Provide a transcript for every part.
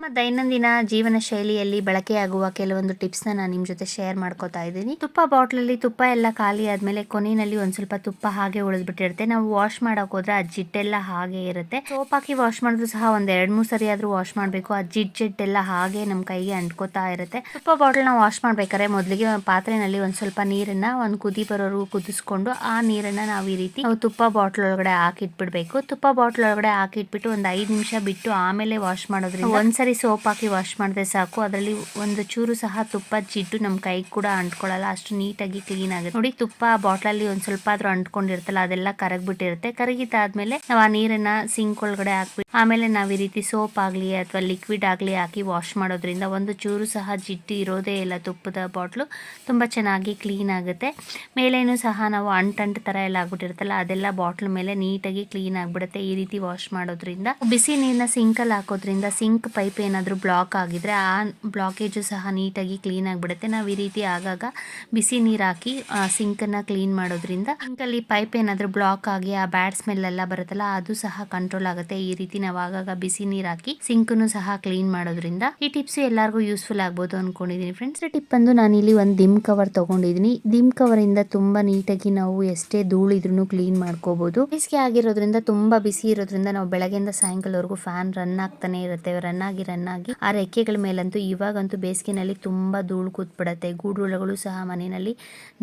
ನಮ್ಮ ದೈನಂದಿನ ಜೀವನ ಶೈಲಿಯಲ್ಲಿ ಬಳಕೆಯಾಗುವ ಕೆಲವೊಂದು ಟಿಪ್ಸ್ನ ನಾನು ನಿಮ್ಮ ಜೊತೆ ಶೇರ್ ಮಾಡ್ಕೋತಾ ಇದ್ದೀನಿ. ತುಪ್ಪ ಬಾಟ್ಲಲ್ಲಿ ತುಪ್ಪ ಎಲ್ಲ ಖಾಲಿ ಆದ್ಮೇಲೆ ಕೊನೆಯಲ್ಲಿ ಒಂದು ಸ್ವಲ್ಪ ತುಪ್ಪ ಹಾಗೆ ಉಳಿದ್ಬಿಟ್ಟಿರುತ್ತೆ. ನಾವು ವಾಶ್ ಮಾಡೋಕೆ ಹೋದ್ರೆ ಆ ಜಿಡ್ಡೆಲ್ಲ ಹಾಗೆ ಇರುತ್ತೆ. ಸೋಪ್ ಹಾಕಿ ವಾಶ್ ಮಾಡಿದ್ರು ಸಹ ಒಂದ್ ಎರಡ್ ಮೂರು ಸರಿ ಆದ್ರೂ ವಾಶ್ ಮಾಡಬೇಕು. ಆ ಜಿಡ್ ಎಲ್ಲ ಹಾಗೆ ನಮ್ಮ ಕೈಗೆ ಅಂಟ್ಕೋತಾ ಇರುತ್ತೆ. ತುಪ್ಪ ಬಾಟ್ಲ್ನ ವಾಶ್ ಮಾಡ್ಬೇಕಾದ್ರೆ ಮೊದಲಿಗೆ ಪಾತ್ರೆನಲ್ಲಿ ಒಂದ್ ಸ್ವಲ್ಪ ನೀರನ್ನ ಒಂದು ಕುದಿ ಬರೋರು ಕುದಿಸ್ಕೊಂಡು ಆ ನೀರನ್ನ ನಾವು ಈ ರೀತಿ ನಾವು ತುಪ್ಪ ಬಾಟ್ಲ್ ಒಳಗಡೆ ಹಾಕಿಟ್ಬಿಡ್ಬೇಕು. ತುಪ್ಪ ಬಾಟ್ಲ್ ಒಳಗಡೆ ಹಾಕಿಟ್ಬಿಟ್ಟು ಒಂದ್ ಐದು ನಿಮಿಷ ಬಿಟ್ಟು ಆಮೇಲೆ ವಾಶ್ ಮಾಡೋದ್ರಿಂದ ಒಂದ್ಸರಿ ಸೋಪ್ ಹಾಕಿ ವಾಶ್ ಮಾಡಿದ್ರೆ ಸಾಕು. ಅದರಲ್ಲಿ ಒಂದು ಚೂರು ಸಹ ತುಪ್ಪ ಜಿಡ್ಡು ನಮ್ಮ ಕೈ ಕೂಡ ಅಂಟ್ಕೊಳ್ಳಲ್ಲ. ಅಷ್ಟು ನೀಟಾಗಿ ಕ್ಲೀನ್ ಆಗುತ್ತೆ. ನೋಡಿ, ತುಪ್ಪ ಬಾಟ್ಲಲ್ಲಿ ಒಂದು ಸ್ವಲ್ಪ ಆದ್ರೂ ಅಂಟ್ಕೊಂಡಿರ್ತಲ್ಲ, ಅದೆಲ್ಲ ಕರಗ್ಬಿಟ್ಟಿರುತ್ತೆ. ಕರಗಿತಾದ್ಮೇಲೆ ನಾವು ಆ ನೀರನ್ನ ಸಿಂಕ್ ಒಳಗಡೆ ಹಾಕ್ಬಿಟ್ಟು, ಆಮೇಲೆ ನಾವು ಈ ರೀತಿ ಸೋಪ್ ಆಗಲಿ ಅಥವಾ ಲಿಕ್ವಿಡ್ ಆಗಲಿ ಹಾಕಿ ವಾಶ್ ಮಾಡೋದ್ರಿಂದ ಒಂದು ಚೂರು ಸಹ ಜಿಡ್ಡು ಇರೋದೇ ಇಲ್ಲ ತುಪ್ಪದ ಬಾಟ್ಲು. ತುಂಬ ಚೆನ್ನಾಗಿ ಕ್ಲೀನ್ ಆಗುತ್ತೆ. ಮೇಲೇನು ಸಹ ನಾವು ಅಂಟಂಟು ಥರ ಎಲ್ಲ ಆಗ್ಬಿಟ್ಟಿರ್ತಲ್ಲ ಅದೆಲ್ಲ ಬಾಟ್ಲ್ ಮೇಲೆ ನೀಟಾಗಿ ಕ್ಲೀನ್ ಆಗಿಬಿಡುತ್ತೆ ಈ ರೀತಿ ವಾಶ್ ಮಾಡೋದ್ರಿಂದ. ಬಿಸಿ ನೀರನ್ನ ಸಿಂಕಲ್ಲಿ ಹಾಕೋದ್ರಿಂದ ಸಿಂಕ್ ಪೈಪ್ ಏನಾದರೂ ಬ್ಲಾಕ್ ಆಗಿದ್ರೆ ಆ ಬ್ಲಾಕೇಜು ಸಹ ನೀಟಾಗಿ ಕ್ಲೀನ್ ಆಗಿಬಿಡುತ್ತೆ. ನಾವು ಈ ರೀತಿ ಆಗಾಗ ಬಿಸಿ ನೀರು ಹಾಕಿ ಸಿಂಕನ್ನು ಕ್ಲೀನ್ ಮಾಡೋದ್ರಿಂದ ಸಿಂಕಲ್ಲಿ ಪೈಪ್ ಏನಾದರೂ ಬ್ಲಾಕ್ ಆಗಿ ಆ ಬ್ಯಾಡ್ ಸ್ಮೆಲ್ ಎಲ್ಲ ಬರುತ್ತಲ್ಲ, ಅದು ಸಹ ಕಂಟ್ರೋಲ್ ಆಗುತ್ತೆ. ಈ ರೀತಿ ನಾವು ಆಗಾಗ ಬಿಸಿ ನೀರು ಹಾಕಿ ಸಿಂಕನ್ನು ಸಹ ಕ್ಲೀನ್ ಮಾಡೋದ್ರಿಂದ ಈ ಟಿಪ್ಸ್ ಎಲ್ಲರಿಗೂ ಯೂಸ್ಫುಲ್ ಆಗ್ಬೋದು ಅನ್ಕೊಂಡಿದ್ದೀನಿ ಫ್ರೆಂಡ್ಸ್ ಟಿಪ್ ಬಂದು ನಾನು ಇಲ್ಲಿ ಒಂದು ದಿಮ್ ಕವರ್ ತಗೊಂಡಿದ್ದೀನಿ ದಿಮ್ ಕವರ್ ಇಂದ ತುಂಬಾ ನೀಟಾಗಿ ನಾವು ಎಷ್ಟೇ ಧೂಳಿದ್ರು ಕ್ಲೀನ್ ಮಾಡ್ಕೋಬಹುದು ಬೇಸಿಗೆ ಆಗಿರೋದ್ರಿಂದ ತುಂಬಾ ಬಿಸಿ ಇರೋದ್ರಿಂದ ನಾವು ಬೆಳಗ್ಗೆಯಿಂದ ಸಾಯಂಕಾಲವರೆಗೂ ಫ್ಯಾನ್ ರನ್ ಆಗ್ತಾನೆ ಇರುತ್ತೆ ರನ್ ಆಗಿ ರನ್ ಆಗಿ ಆ ರೆಕ್ಕೆಗಳ ಮೇಲಂತೂ ಇವಾಗಂತೂ ಬೇಸಿಗೆನಲ್ಲಿ ತುಂಬಾ ಧೂಳು ಕೂತ್ಬಿಡತ್ತೆ. ಗೂಡುಗಳು ಸಹ ಮನೆಯಲ್ಲಿ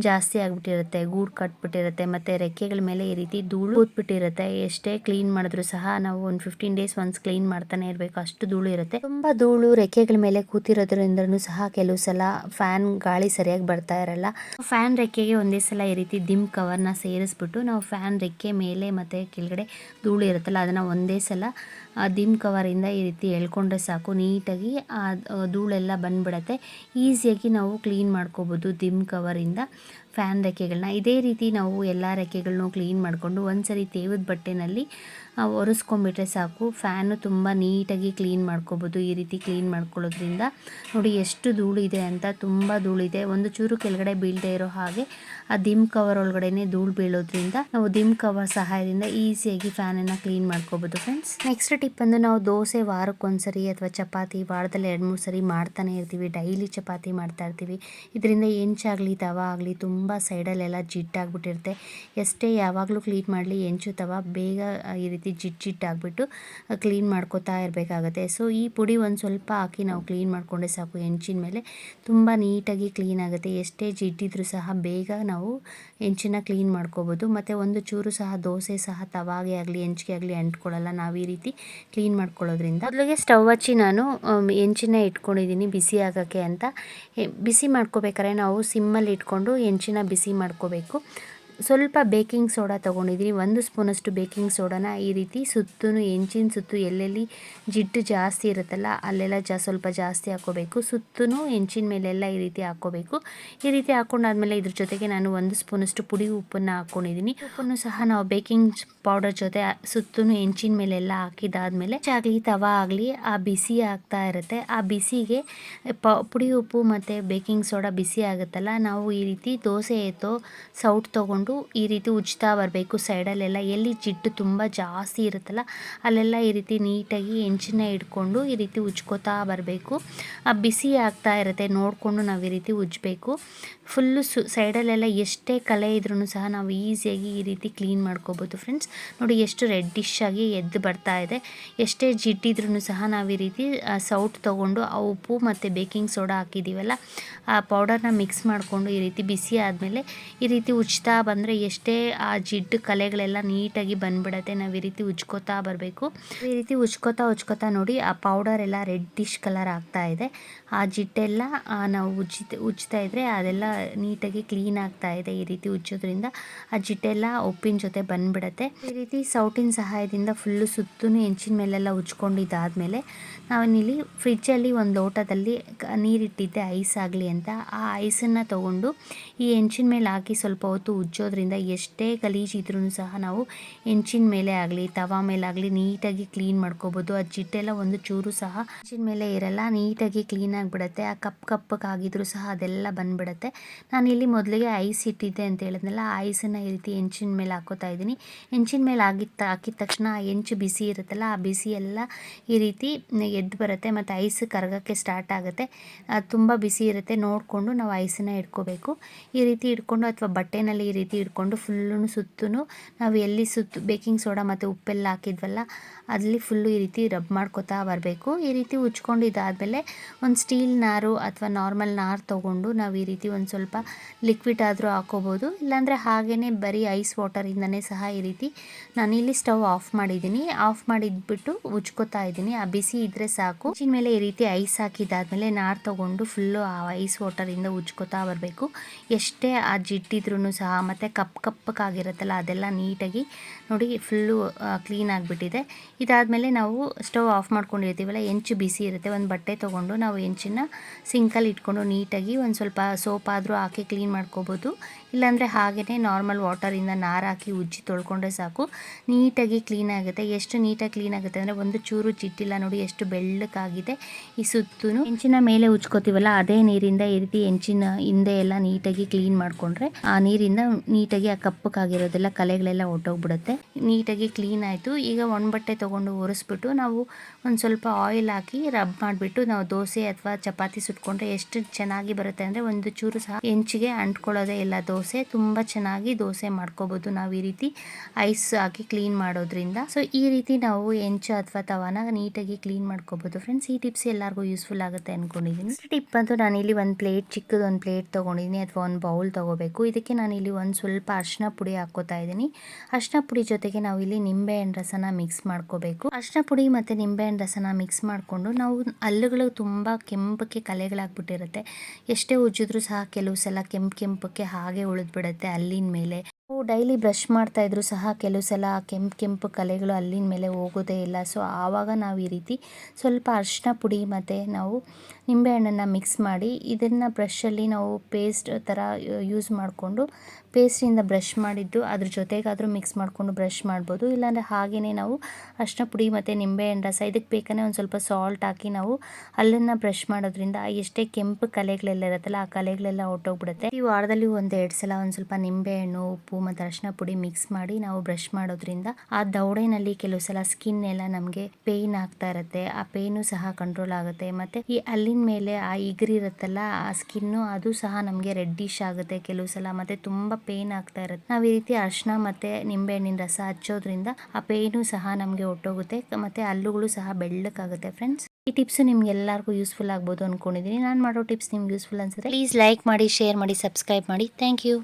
ಜಾಸ್ತಿ ಆಗ್ಬಿಟ್ಟಿರುತ್ತೆ. ಗೂಡು ಕಟ್ಬಿಟ್ಟಿರುತ್ತೆ ಮತ್ತೆ ರೆಕ್ಕೆಗಳ ಮೇಲೆ ಈ ರೀತಿ ಧೂಳು ಕೂತ್ಬಿಟ್ಟಿರುತ್ತೆ. ಎಷ್ಟೇ ಕ್ಲೀನ್ ಮಾಡಿದ್ರು ಸಹ ನಾವು ಒಂದು ಫಿಫ್ಟೀನ್ ಡೇಸ್ ಒನ್ಸ್ ಕ್ಲೀನ್ ಮಾಡ್ತಾನೆ ಇರಬೇಕು. ಅಷ್ಟು ಧೂಳು ಇರುತ್ತೆ. ತುಂಬಾ ಧೂಳು ರೆಕ್ಕೆಗಳ ಮೇಲೆ ಕೂತಿರೋದ್ರಿಂದನೂ ಸಹ ಕೆಲವು ಸಲ ಫ್ಯಾನ್ ಗಾಳಿ ಸರಿಯಾಗಿ ಬರ್ತಾ ಇರಲ್ಲ. ಫ್ಯಾನ್ ರೆಕ್ಕೆಗೆ ಒಂದೇ ಸಲ ಈ ರೀತಿ ದಿಮ್ ಕವರ್ನ ಸೇರಿಸ್ಬಿಟ್ಟು ನಾವು ಫ್ಯಾನ್ ರೆಕ್ಕೆ ಮೇಲೆ ಮತ್ತೆ ಕೆಳಗಡೆ ಧೂಳು ಇರುತ್ತಲ್ಲ ಅದನ್ನ ಒಂದೇ ಸಲ ದಿಮ್ ಕವರಿಂದ ಈ ರೀತಿ ಎಳ್ಕೊಂಡ್ರೆ ಸಾಕು ನೀಟಾಗಿ, ಆ ಧೂಳೆಲ್ಲ ಬಂದ್ಬಿಡತ್ತೆ. ಈಸಿಯಾಗಿ ನಾವು ಕ್ಲೀನ್ ಮಾಡ್ಕೋಬೋದು ದಿಮ್ ಕವರಿಂದ ಫ್ಯಾನ್ ರೆಕ್ಕೆಗಳನ್ನ ಇದೇ ರೀತಿ ನಾವು ಎಲ್ಲ ರೆಕ್ಕೆಗಳನ್ನೂ ಕ್ಲೀನ್ ಮಾಡಿಕೊಂಡು ಒಂದ್ಸರಿ ತೇವದ ಬಟ್ಟೆನಲ್ಲಿ ಒರೆಸ್ಕೊಂಡ್ಬಿಟ್ರೆ ಸಾಕು. ಫ್ಯಾನು ತುಂಬ ನೀಟಾಗಿ ಕ್ಲೀನ್ ಮಾಡ್ಕೋಬೋದು. ಈ ರೀತಿ ಕ್ಲೀನ್ ಮಾಡ್ಕೊಳ್ಳೋದ್ರಿಂದ ನೋಡಿ ಎಷ್ಟು ಧೂಳಿದೆ ಅಂತ ತುಂಬ ಧೂಳಿದೆ. ಒಂದು ಚೂರು ಕೆಳಗಡೆ ಬೀಳದೆ ಇರೋ ಹಾಗೆ ಆ ದಿಮ್ ಕವರ್ ಒಳಗಡೆನೆ ಧೂಳು ಬೀಳೋದ್ರಿಂದ ನಾವು ದಿಮ್ ಕವರ್ ಸಹಾಯದಿಂದ ಈಸಿಯಾಗಿ ಫ್ಯಾನನ್ನು ಕ್ಲೀನ್ ಮಾಡ್ಕೋಬೋದು ಫ್ರೆಂಡ್ಸ್ ನೆಕ್ಸ್ಟ್ ಟಿಪ್ ಬಂದು ನಾವು ದೋಸೆ ವಾರಕ್ಕೊಂದ್ಸರಿ ಅಥವಾ ಚಪಾತಿ ವಾರದಲ್ಲಿ ಎರಡು ಮೂರು ಸರಿ ಮಾಡ್ತಾನೆ ಇರ್ತೀವಿ. ಡೈಲಿ ಚಪಾತಿ ಮಾಡ್ತಾ ಇರ್ತೀವಿ. ಇದರಿಂದ ಹೆಂಚಾಗಲಿ ತವ ಆಗಲಿ ತುಂಬ ಸೈಡಲ್ಲೆಲ್ಲ ಜಿಟ್ಟಾಗ್ಬಿಟ್ಟಿರುತ್ತೆ. ಎಷ್ಟೇ ಯಾವಾಗಲೂ ಕ್ಲೀನ್ ಮಾಡಲಿ ಹೆಂಚು ತವ ಬೇಗ ಈ ರೀತಿ ಜಿಟ್ ಜಿಟ್ ಆಗಿಬಿಟ್ಟು ಕ್ಲೀನ್ ಮಾಡ್ಕೋತಾ ಇರಬೇಕಾಗತ್ತೆ. ಸೊ ಈ ಪುಡಿ ಒಂದು ಸ್ವಲ್ಪ ಹಾಕಿ ನಾವು ಕ್ಲೀನ್ ಮಾಡಿಕೊಂಡೆ ಸಾಕು. ಹೆಂಚಿನ ಮೇಲೆ ತುಂಬ ನೀಟಾಗಿ ಕ್ಲೀನ್ ಆಗುತ್ತೆ. ಎಷ್ಟೇ ಜಿಡ್ಡಿದ್ರೂ ಸಹ ಬೇಗ ನಾವು ಹೆಂಚಿನ ಕ್ಲೀನ್ ಮಾಡ್ಕೋಬೋದು. ಮತ್ತು ಒಂದು ಚೂರು ಸಹ ದೋಸೆ ಸಹ ತವಾಗೆ ಆಗಲಿ, ಹೆಂಚಿಗೆ ಆಗಲಿ ಅಂಟ್ಕೊಳ್ಳಲ್ಲ. ನಾವು ಈ ರೀತಿ ಕ್ಲೀನ್ ಮಾಡ್ಕೊಳ್ಳೋದ್ರಿಂದ ಮೊದಲಿಗೆ ಸ್ಟವ್ ಹಚ್ಚಿ ನಾನು ಹೆಂಚಿನ ಇಟ್ಕೊಂಡಿದ್ದೀನಿ ಬಿಸಿ ಆಗೋಕ್ಕೆ ಅಂತ. ಬಿಸಿ ಮಾಡ್ಕೋಬೇಕಾದ್ರೆ ನಾವು ಸಿಮ್ಮಲ್ಲಿ ಇಟ್ಕೊಂಡು ಹೆಂಚಿನ ಬಿಸಿ ಮಾಡ್ಕೋಬೇಕು. ಸ್ವಲ್ಪ ಬೇಕಿಂಗ್ ಸೋಡಾ ತೊಗೊಂಡಿದ್ದೀನಿ. ಒಂದು ಸ್ಪೂನಷ್ಟು ಬೇಕಿಂಗ್ ಸೋಡಾನ ಈ ರೀತಿ ಸುತ್ತೂ ಹೆಂಚಿನ ಸುತ್ತು ಎಲ್ಲೆಲ್ಲಿ ಜಿಡ್ಡು ಜಾಸ್ತಿ ಇರುತ್ತಲ್ಲ, ಅಲ್ಲೆಲ್ಲ ಜಾ, ಸ್ವಲ್ಪ ಜಾಸ್ತಿ ಹಾಕ್ಕೋಬೇಕು. ಸುತ್ತೂ ಹೆಂಚಿನ ಮೇಲೆಲ್ಲ ಈ ರೀತಿ ಹಾಕ್ಕೋಬೇಕು. ಈ ರೀತಿ ಹಾಕ್ಕೊಂಡಾದ್ಮೇಲೆ ಇದ್ರ ಜೊತೆಗೆ ನಾನು ಒಂದು ಸ್ಪೂನಷ್ಟು ಪುಡಿ ಉಪ್ಪನ್ನು ಹಾಕ್ಕೊಂಡಿದ್ದೀನಿ. ಉಪ್ಪನ್ನು ಸಹ ನಾವು ಬೇಕಿಂಗ್ ಪೌಡರ್ ಜೊತೆ ಸುತ್ತೂ ಹೆಂಚಿನ ಮೇಲೆಲ್ಲ ಹಾಕಿದಾದ್ಮೇಲೆ ಆಗಲಿ ತವಾ ಆಗಲಿ, ಆ ಬಿಸಿ ಆಗ್ತಾ ಇರುತ್ತೆ. ಆ ಬಿಸಿಗೆ ಪ, ಪುಡಿ ಉಪ್ಪು ಮತ್ತು ಬೇಕಿಂಗ್ ಸೋಡಾ ಬಿಸಿ ಆಗುತ್ತಲ್ಲ, ನಾವು ಈ ರೀತಿ ದೋಸೆ ಎತ್ತೋ ಸೌಟ್ ತೊಗೊಂಡು ಈ ರೀತಿ ಉಜ್ತಾ ಬರಬೇಕು ಸೈಡಲ್ಲೆಲ್ಲ. ಎಲ್ಲಿ ಜಿಡ್ಡು ತುಂಬ ಜಾಸ್ತಿ ಇರುತ್ತಲ್ಲ, ಅಲ್ಲೆಲ್ಲ ಈ ರೀತಿ ನೀಟಾಗಿ ಹೆಂಚಿನ ಇಟ್ಕೊಂಡು ಈ ರೀತಿ ಉಜ್ಕೋತಾ ಬರಬೇಕು. ಆ ಬಿಸಿ ಆಗ್ತಾ ಇರುತ್ತೆ, ನೋಡಿಕೊಂಡು ನಾವು ಈ ರೀತಿ ಉಜ್ಜಬೇಕು ಫುಲ್ಲು ಸು, ಸೈಡಲ್ಲೆಲ್ಲ ಎಷ್ಟೇ ಕಲೆ ಇದ್ರೂ ಸಹ ನಾವು ಈಸಿಯಾಗಿ ಈ ರೀತಿ ಕ್ಲೀನ್ ಮಾಡ್ಕೋಬೋದು ಫ್ರೆಂಡ್ಸ್. ನೋಡಿ, ಎಷ್ಟು ರೆಡ್ಡಿಶ್ ಆಗಿ ಎದ್ದು ಬರ್ತಾ ಇದೆ. ಎಷ್ಟೇ ಜಿಡ್ಡಿದ್ರೂ ಸಹ ನಾವು ಈ ರೀತಿ ಸೌಟ್ ತೊಗೊಂಡು ಆ ಉಪ್ಪು ಮತ್ತು ಬೇಕಿಂಗ್ ಸೋಡಾ ಹಾಕಿದ್ದೀವಲ್ಲ ಆ ಪೌಡರ್ನ ಮಿಕ್ಸ್ ಮಾಡಿಕೊಂಡು ಈ ರೀತಿ ಬಿಸಿ ಆದಮೇಲೆ ಈ ರೀತಿ ಉಜ್ತಾ ಬಂದರೆ ಎಷ್ಟೇ ಆ ಜಿಡ್ಡು ಕಲೆಗಳೆಲ್ಲ ನೀಟಾಗಿ ಬಂದ್ಬಿಡತ್ತೆ, ನಾವು ಈ ರೀತಿ ಉಜ್ಕೋತಾ ಬರಬೇಕು. ಈ ರೀತಿ ಉಜ್ಕೋತಾ ಉಜ್ಕೋತಾ ನೋಡಿ ಆ ಪೌಡರ್ ಎಲ್ಲ ರೆಡ್ಡಿಶ್ ಕಲರ್ ಆಗ್ತಾ ಇದೆ. ಆ ಜಿಡ್ಡೆಲ್ಲ ನಾವು ಉಜ್ಜಿ ಉಜ್ತಾ ಇದ್ರೆ ಅದೆಲ್ಲ ನೀಟಾಗಿ ಕ್ಲೀನ್ ಆಗ್ತಾ ಇದೆ ಈ ರೀತಿ ಉಜ್ಜೋದ್ರಿಂದ. ಆ ಜಿಡ್ಡೆಲ್ಲ ಉಪ್ಪಿನ ಜೊತೆ ಬಂದ್ಬಿಡತ್ತೆ. ಈ ರೀತಿ ಸೌಟಿನ ಸಹಾಯದಿಂದ ಫುಲ್ಲು ಸುತ್ತೂ ಹೆಂಚಿನ ಮೇಲೆಲ್ಲ ಉಜ್ಕೊಂಡಿದ್ದಾದಮೇಲೆ ನಾವಿಲ್ಲಿ ಫ್ರಿಜ್ಜಲ್ಲಿ ಒಂದು ಲೋಟದಲ್ಲಿ ನೀರಿಟ್ಟಿದ್ದೆ ಐಸ್ ಆಗಲಿ ಅಂತ. ಆ ಐಸನ್ನು ತೊಗೊಂಡು ಈ ಹೆಂಚಿನ ಮೇಲೆ ಹಾಕಿ ಸ್ವಲ್ಪ ಹೊತ್ತು ಉಜ್ಜೋ ಉಜ್ಜೋದ್ರಿಂದ ಎಷ್ಟೇ ಗಲೀಜಿದ್ರೂ ಸಹ ನಾವು ಹೆಂಚಿನ ಮೇಲೆ ಆಗಲಿ, ತವಾ ಮೇಲೆ ಆಗಲಿ ನೀಟಾಗಿ ಕ್ಲೀನ್ ಮಾಡ್ಕೋಬೋದು. ಆ ಜಿಟ್ಟೆಲ್ಲ ಒಂದು ಚೂರು ಸಹ ಹೆಂಚಿನ ಮೇಲೆ ಇರಲ್ಲ, ನೀಟಾಗಿ ಕ್ಲೀನ್ ಆಗಿಬಿಡುತ್ತೆ. ಆ ಕಪ್ ಕಪ್ಪಗಾಗಿದ್ರು ಸಹ ಅದೆಲ್ಲ ಬಂದ್ಬಿಡುತ್ತೆ. ನಾನು ಇಲ್ಲಿ ಮೊದಲಿಗೆ ಐಸ್ ಇಟ್ಟಿದ್ದೆ ಅಂತ ಹೇಳಿದ್ನಲ್ಲ, ಆ ಐಸನ್ನು ಈ ರೀತಿ ಹೆಂಚಿನ ಮೇಲೆ ಹಾಕೋತಾ ಇದ್ದೀನಿ. ಹೆಂಚಿನ ಮೇಲೆ ಆಗಿತ್ತ, ಹಾಕಿದ ತಕ್ಷಣ ಆ ಹೆಂಚು ಬಿಸಿ ಇರುತ್ತಲ್ಲ, ಆ ಬಿಸಿ ಎಲ್ಲ ಈ ರೀತಿ ಎದ್ದು ಬರುತ್ತೆ ಮತ್ತು ಐಸ್ ಕರಗಕ್ಕೆ ಸ್ಟಾರ್ಟ್ ಆಗುತ್ತೆ. ತುಂಬ ಬಿಸಿ ಇರುತ್ತೆ. ನೋಡಿಕೊಂಡು ನಾವು ಐಸನ್ನು ಇಟ್ಕೋಬೇಕು. ಈ ರೀತಿ ಇಟ್ಕೊಂಡು ಅಥವಾ ಬಟ್ಟೆನಲ್ಲಿ ಈ ರೀತಿ ಇಟ್ಕೊಂಡು ಫುಲ್ಲು ಸುತ್ತೂ ನಾವು ಎಲ್ಲಿ ಸುತ್ತು, ಬೇಕಿಂಗ್ ಸೋಡಾ ಮತ್ತು ಉಪ್ಪೆಲ್ಲ ಹಾಕಿದ್ವಲ್ಲ, ಅಲ್ಲಿ ಫುಲ್ಲು ಈ ರೀತಿ ರಬ್ ಮಾಡ್ಕೊತಾ ಬರಬೇಕು. ಈ ರೀತಿ ಉಜ್ಕೊಂಡು ಇದಾದಮೇಲೆ ಒಂದು ಸ್ಟೀಲ್ ನಾರು ಅಥವಾ ನಾರ್ಮಲ್ ನಾರು ತೊಗೊಂಡು ನಾವು ಈ ರೀತಿ ಒಂದು ಸ್ವಲ್ಪ ಲಿಕ್ವಿಡ್ ಆದರೂ ಹಾಕೋಬೋದು. ಇಲ್ಲಾಂದರೆ ಹಾಗೇ ಬರೀ ಐಸ್ ವಾಟರಿಂದನೇ ಸಹ ಈ ರೀತಿ ನಾನು ಇಲ್ಲಿ ಸ್ಟವ್ ಆಫ್ ಮಾಡಿದ್ದೀನಿ. ಆಫ್ ಮಾಡಿದ್ಬಿಟ್ಟು ಉಜ್ಕೋತಾ ಇದ್ದೀನಿ. ಆ ಬಿಸಿ ಇದ್ದರೆ ಸಾಕು. ಮೇಲೆ ಈ ರೀತಿ ಐಸ್ ಹಾಕಿದಾದಮೇಲೆ ನಾರು ತೊಗೊಂಡು ಫುಲ್ಲು ಆ ಐಸ್ ವಾಟರಿಂದ ಉಜ್ಕೋತಾ ಬರಬೇಕು. ಎಷ್ಟೇ ಆ ಜಿಟ್ಟಿದ್ರೂ ಸಹ, ಮತ್ತು ಕಪ್ ಕಪ್ಪಕ್ಕಾಗಿರುತ್ತಲ್ಲ ಅದೆಲ್ಲ ನೀಟಾಗಿ ನೋಡಿ ಫುಲ್ಲು ಕ್ಲೀನ್ ಆಗಿಬಿಟ್ಟಿದೆ. ಇದಾದಮೇಲೆ ನಾವು ಸ್ಟವ್ ಆಫ್ ಮಾಡ್ಕೊಂಡಿರ್ತೀವಲ್ಲ, ಹೆಂಚು ಬಿಸಿ ಇರುತ್ತೆ, ಒಂದು ಬಟ್ಟೆ ತೊಗೊಂಡು ನಾವು ಹೆಂಚಿನ ಸಿಂಕಲ್ಲಿ ಇಟ್ಕೊಂಡು ನೀಟಾಗಿ ಒಂದು ಸ್ವಲ್ಪ ಸೋಪ್ ಆದರೂ ಹಾಕಿ ಕ್ಲೀನ್ ಮಾಡ್ಕೋಬೋದು. ಇಲ್ಲಾಂದರೆ ಹಾಗೇ ನಾರ್ಮಲ್ ವಾಟರಿಂದ ನಾರು ಹಾಕಿ ಉಜ್ಜಿ ತೊಳ್ಕೊಂಡ್ರೆ ಸಾಕು. ನೀಟಾಗಿ ಕ್ಲೀನ್ ಆಗುತ್ತೆ. ಎಷ್ಟು ನೀಟಾಗಿ ಕ್ಲೀನ್ ಆಗುತ್ತೆ ಅಂದರೆ ಒಂದು ಚೂರು ಚಿಟ್ಟಿಲ್ಲ ನೋಡಿ, ಎಷ್ಟು ಬೆಳ್ಳಕ್ಕಾಗಿದೆ ಈ ಸುತ್ತೂ ಹೆಂಚಿನ ಮೇಲೆ ಉಜ್ಕೋತೀವಲ್ಲ, ಅದೇ ನೀರಿಂದ ಈ ರೀತಿ ಹೆಂಚಿನ ಹಿಂದೆ ಎಲ್ಲ ನೀಟಾಗಿ ಕ್ಲೀನ್ ಮಾಡಿಕೊಂಡ್ರೆ ಆ ನೀರಿಂದ ನೀಟಾಗಿ ಆ ಕಪ್ಪಕ್ಕಾಗಿರೋದೆಲ್ಲ ಕಲೆಗಳೆಲ್ಲ ಹೊಟ್ಟೋಗ್ಬಿಡುತ್ತೆ ನೀಟಾಗಿ ಕ್ಲೀನ್ ಆಯಿತು. ಈಗ ಒಣ ಬಟ್ಟೆ ತೊಗೊಂಡು ಒರೆಸ್ಬಿಟ್ಟು ನಾವು ಒಂದು ಸ್ವಲ್ಪ ಆಯಿಲ್ ಹಾಕಿ ರಬ್ ಮಾಡಿಬಿಟ್ಟು ನಾವು ದೋಸೆ ಅಥವಾ ಚಪಾತಿ ಸುಟ್ಕೊಂಡ್ರೆ ಎಷ್ಟು ಚೆನ್ನಾಗಿ ಬರುತ್ತೆ ಅಂದರೆ ಒಂದು ಚೂರು ಸಹ ಹೆಂಚಿಗೆ ಅಂಟ್ಕೊಳ್ಳೋದೇ ಇಲ್ಲ ದೋಸೆ. ತುಂಬ ಚೆನ್ನಾಗಿ ದೋಸೆ ಮಾಡ್ಕೋಬೋದು ನಾವು ಈ ರೀತಿ ಐಸ್ ಹಾಕಿ ಕ್ಲೀನ್ ಮಾಡೋದ್ರಿಂದ. ಸೊ ಈ ರೀತಿ ನಾವು ಹೆಂಚು ಅಥವಾ ತವಾನ ನೀಟಾಗಿ ಕ್ಲೀನ್ ಮಾಡ್ಕೋಬೋದು ಫ್ರೆಂಡ್ಸ್ ಈ ಟಿಪ್ಸ್ ಎಲ್ಲರಿಗೂ ಯೂಸ್ಫುಲ್ ಆಗುತ್ತೆ ಅಂದ್ಕೊಂಡಿದ್ದೀನಿ ಟಿಪ್ ಅಂತೂ ನಾನಿಲ್ಲಿ ಒಂದು ಪ್ಲೇಟ್ ಚಿಕ್ಕದೊಂದು ಪ್ಲೇಟ್ ತೊಗೊಂಡಿದ್ದೀನಿ ಅಥವಾ ಒಂದು ಬೌಲ್ ತೊಗೋಬೇಕು. ಇದಕ್ಕೆ ನಾನಿಲ್ಲಿ ಒಂದು ಸ್ವಲ್ಪ ಅರಿಶಿನ ಪುಡಿ ಹಾಕೋತಾ ಇದ್ದೀನಿ. ಅರ್ಶಿನ ಪುಡಿ ಜೊತೆಗೆ ನಾವು ಇಲ್ಲಿ ನಿಂಬೆಹಣ್ಣು ರಸನ ಮಿಕ್ಸ್ ಮಾಡ್ಕೋಬೇಕು. ಅರಿಶಿನ ಪುಡಿ ಮತ್ತು ನಿಂಬೆಹಣ್ಣು ರಸನ ಮಿಕ್ಸ್ ಮಾಡಿಕೊಂಡು ನಾವು ಹಲ್ಲುಗಳು ತುಂಬ ಕೆಂಪಕ್ಕೆ ಕಲೆಗಳಾಗ್ಬಿಟ್ಟಿರುತ್ತೆ. ಎಷ್ಟೇ ಉಜ್ಜಿದ್ರೂ ಸಹ ಕೆಲವು ಸಲ ಕೆಂಪು ಕೆಂಪಕ್ಕೆ ಹಾಗೆ ಉಳಿದ್ಬಿಡುತ್ತೆ ಹಲ್ಲಿನ ಮೇಲೆ. ಡೈಲಿ ಬ್ರಷ್ ಮಾಡ್ತಾ ಇದ್ರು ಸಹ ಕೆಲವು ಸಲ ಕೆಂಪು ಕೆಂಪು ಕಲೆಗಳು ಅಲ್ಲಿನ ಮೇಲೆ ಹೋಗೋದೇ ಇಲ್ಲ. ಸೊ, ಆವಾಗ ನಾವು ಈ ರೀತಿ ಸ್ವಲ್ಪ ಅರಿಶಿನ ಪುಡಿ ಮತ್ತು ನಾವು ನಿಂಬೆಹಣ್ಣನ್ನು ಮಿಕ್ಸ್ ಮಾಡಿ ಇದನ್ನು ಬ್ರಷಲ್ಲಿ ನಾವು ಪೇಸ್ಟ್ ಥರ ಯೂಸ್ ಮಾಡಿಕೊಂಡು ಪೇಸ್ಟಿಂದ ಬ್ರಷ್ ಮಾಡಿದ್ದು ಅದ್ರ ಜೊತೆಗಾದರೂ ಮಿಕ್ಸ್ ಮಾಡಿಕೊಂಡು ಬ್ರಷ್ ಮಾಡ್ಬೋದು. ಇಲ್ಲಾಂದರೆ ಹಾಗೆಯೇ ನಾವು ಅರಿಶಿನ ಪುಡಿ ಮತ್ತು ನಿಂಬೆಹಣ್ಣು ರಸ, ಇದಕ್ಕೆ ಬೇಕಾದ್ರೆ ಒಂದು ಸ್ವಲ್ಪ ಸಾಲ್ಟ್ ಹಾಕಿ ನಾವು ಹಲ್ಲನ್ನು ಬ್ರಷ್ ಮಾಡೋದ್ರಿಂದ ಎಷ್ಟೇ ಕೆಂಪು ಕಲೆಗಳೆಲ್ಲ ಇರುತ್ತಲ್ಲ ಆ ಕಲೆಗಳೆಲ್ಲ ಹೊಟ್ಟೋಗ್ಬಿಡುತ್ತೆ ಈ ವಾರದಲ್ಲಿ ಒಂದು ಎರಡು ಸಲ ಒಂದು ಸ್ವಲ್ಪ ನಿಂಬೆಹಣ್ಣು, ಉಪ್ಪು ಮತ್ತು ಅರಿಶಿನ ಪುಡಿ ಮಿಕ್ಸ್ ಮಾಡಿ ನಾವು ಬ್ರಷ್ ಮಾಡೋದ್ರಿಂದ ಆ ದೌಡೆನಲ್ಲಿ ಕೆಲವು ಸಲ ಸ್ಕಿನ್ ಎಲ್ಲ ನಮಗೆ ಪೇಯ್ನ್ ಆಗ್ತಾ ಇರುತ್ತೆ. ಆ ಪೇಯ್ನು ಸಹ ಕಂಟ್ರೋಲ್ ಆಗುತ್ತೆ. ಮತ್ತು ಈ ಅಲ್ಲಿನ ಮೇಲೆ ಆ ಇರುತ್ತಲ್ಲ, ಆ ಸ್ಕಿನ್ನು ಅದು ಸಹ ನಮಗೆ ರೆಡ್ಡಿಶ್ ಆಗುತ್ತೆ ಕೆಲವು ಸಲ. ಮತ್ತು ತುಂಬ ಪೇಯ್ನ್ ಆಗ್ತಾ ಇರುತ್ತೆ. ನಾವು ಈ ರೀತಿ ಅರಿಶಿನ ಮತ್ತು ನಿಂಬೆಹಣ್ಣಿನ ರಸ ಹಚ್ಚೋದ್ರಿಂದ ಆ ಪೇಯ್ನು ಸಹ ನಮಗೆ ಹೊಟ್ಟೋಗುತ್ತೆ ಮತ್ತು ಹಲ್ಲುಗಳು ಸಹ ಬೆಳ್ಳಕ್ಕಾಗುತ್ತೆ ಫ್ರೆಂಡ್ಸ್ ಈ ಟಿಪ್ಸ್ ನಿಮ್ಗೆ ಎಲ್ಲರಿಗೂ ಯೂಸ್ಫುಲ್ ಆಗ್ಬೋದು ಅಂದ್ಕೊಂಡಿದ್ದೀನಿ ನಾನು ಮಾಡೋ ಟಿಪ್ಸ್ ನಿಮ್ಗೆ ಯೂಸ್ಫುಲ್ ಅನ್ಸುತ್ತೆ ಪ್ಲೀಸ್ ಲೈಕ್ ಮಾಡಿ ಶೇರ್ ಮಾಡಿ ಸಬ್ಸ್ಕ್ರೈಬ್ ಮಾಡಿ. Thank you